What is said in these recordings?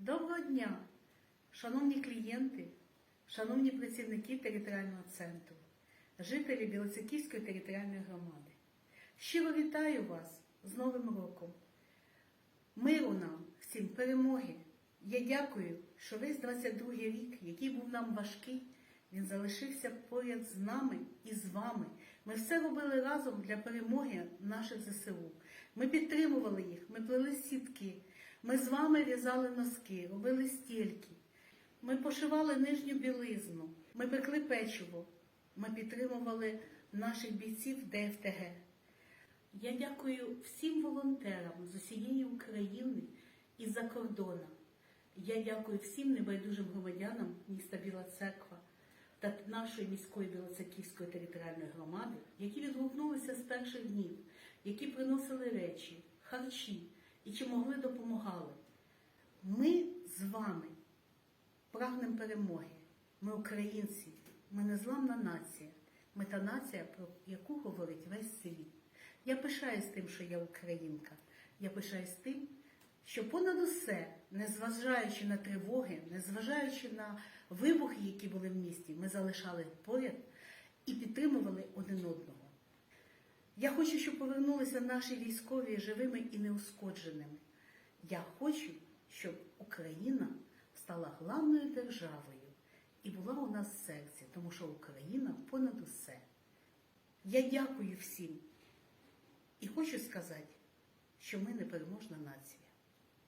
Доброго дня, шановні клієнти, шановні працівники територіального центру, жителі Білоцерківської територіальної громади. Щиро вітаю вас з Новим роком. Миру нам, всім перемоги. Я дякую, що весь 22 рік, який був нам важкий, він залишився поряд з нами і з вами. Ми все робили разом для перемоги наших ЗСУ. Ми підтримували їх, ми плели сітки, ми з вами в'язали носки, робили стільки. Ми пошивали нижню білизну, ми пекли печиво, ми підтримували наших бійців ДФТГ. Я дякую всім волонтерам з усієї України і за кордоном. Я дякую всім небайдужим громадянам міста Біла Церква та нашої міської Білоцерківської територіальної громади, які відгукнулися з перших днів, які приносили речі, харчі і чи могли допомагали. Ми з вами прагнемо перемоги. Ми українці, ми незламна нація. Ми та нація, про яку говорить весь світ. Я пишаюсь тим, що я українка. Я пишаюсь тим, що понад усе, незважаючи на тривоги, незважаючи на вибухи, які були в місті, ми залишали поряд і підтримували один одного. Я хочу, щоб повернулися наші військові живими і неушкодженими. Я хочу, щоб Україна стала главною державою і була у нас в серці, тому що Україна понад усе. Я дякую всім і хочу сказати, що ми непереможна нація.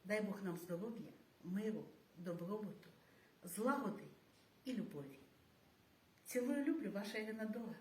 Дай Бог нам здоров'я, миру, добробуту, злагоди і любові. Цілую люблю, ваша Ірина Дора.